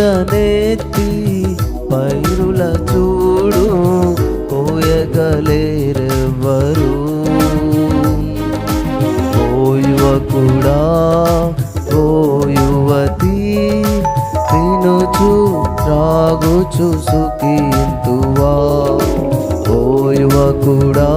చేతులనెత్తి పైరుల చూడు కోయగలేరెవ్వరు ఓ యువకుడా ఓ యువతి తినుచు త్రాగుచు సుఖింతువా. ఓ యువకుడా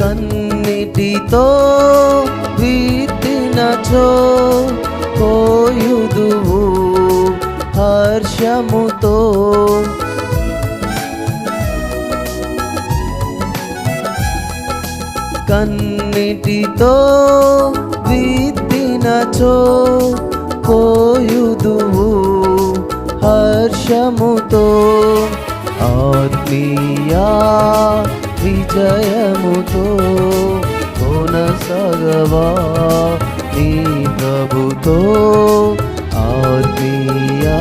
కన్నిటితో వీటినచో కోయుదువు హర్షముతో కన్నిటితో వీటినచో కోయుదువు హర్షముతో ఆత్మీయా విజయముతో కొనసాగవా నీ ప్రభుతో? ఆత్మీయా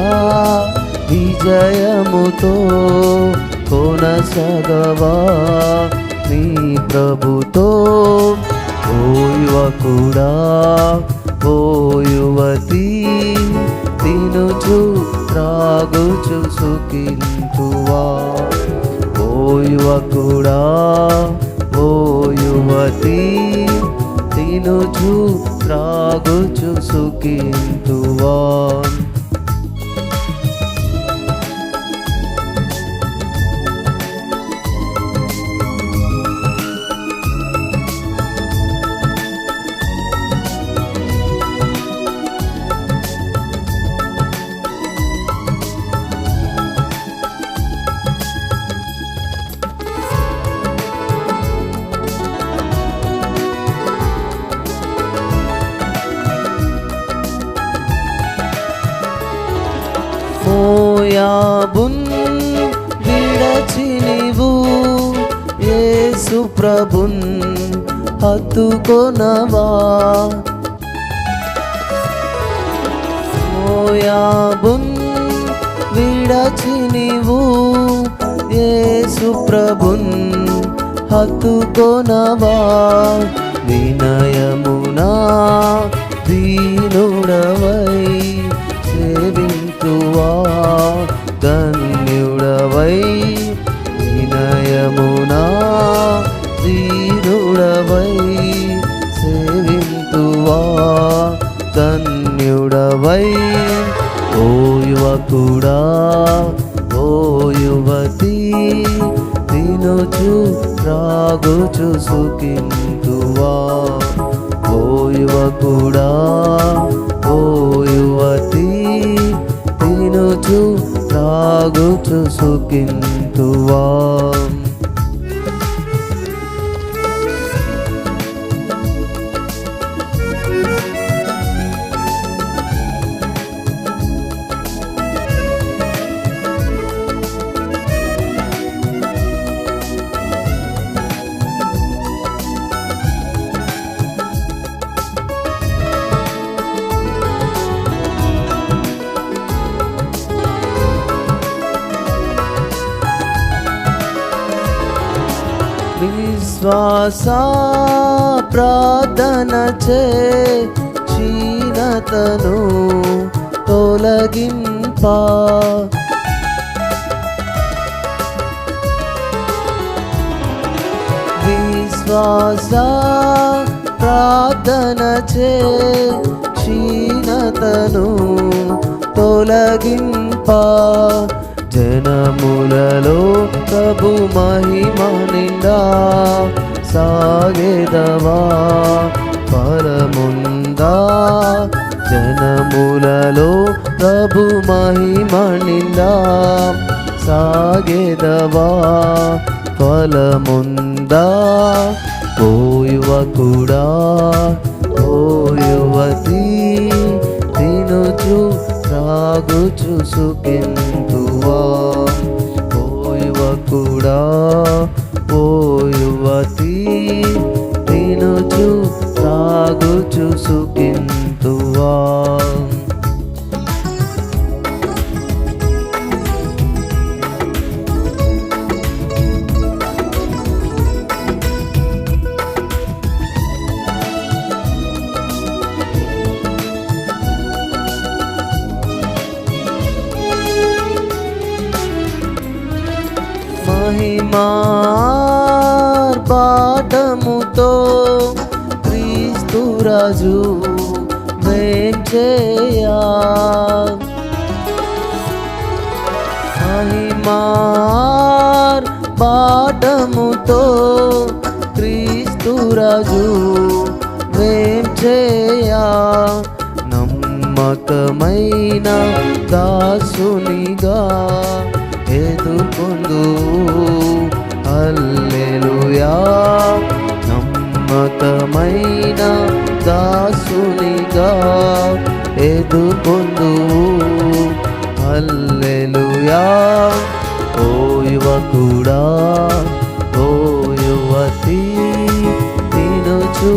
విజయముతో కొనసాగవా నీ ప్రభుతో? ఓ యువకుడా ఓ యువతి తినుచు త్రాగుచు సుఖించువా? యువకుడా ఓ యువతి తినుచు త్రాగుచు సుఖింతువా. ప్రభున్ విడచి నీవు యేసు ప్రభున్ హత్తుకొనవా? మోయాబున్ విడచి నీవు యేసు ప్రభున్ హత్తుకొనవా? వినయమునా దీనుడవై సేవింతువా? ధన్యుడవై వినయమునా ధీరుడవై సేవింతువా ధన్యుడవై ఓ యువకుడా ఓ యువతి తినుచు రాగుచు సుఖింతువా. ఓ యువకుడా ఓ సాగుచు సుఖింతువా విశ్వాస ప్రార్థన చే క్షీణతను తొలగింప. విశ్వాస ప్రార్థన చే క్షీణతను తొలగింప. జనములలో ప్రభు మహిమ నిండా సాగేదవా? పరముందా జనములలో ప్రభు మహిమ నిందా సాగేదవా? ఫలముందా? ఓ యువకుడా ఓ యువతి తినుచు సాగుచు సుఖింతువా యువకుడా ఓ యువతి తినుచు సాగుచు సుఖింతువా? మహిమార్పాటముతో క్రీస్తురాజు వేంచేయా మహిమార్ పాఠముతో క్రీస్తురాజు వేంచేయా నమ్మకమైన దాసునిగా ఎదుకొందు అల్లెలుయా నమ్మకమైన దాసునిగా ఎదుకొందు అల్లెలుయా ఓ యువకుడా ఓ యువతి తినుచు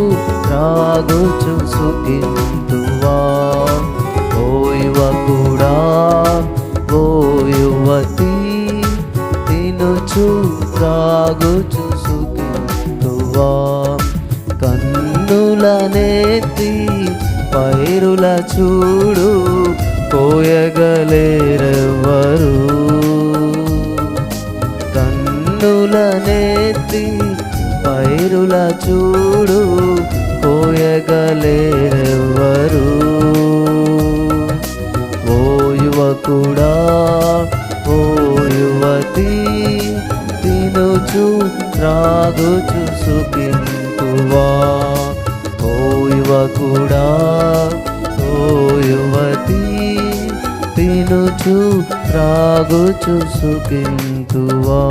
త్రాగుచు సుఖిందువా త్రాగుచు సుఖింతువా కన్నులనేతి పైరుల చూడు కోయగలేరెవరు కన్నులనేతి పైరుల చూడు కోయగలేరెవరు ఓ యువకుడా ఓ యువతి తినుచు త్రాగుచు సుఖింతువా ఓ యువకుడా ఓ యువతి తినుచు త్రాగుచు సుఖింతువా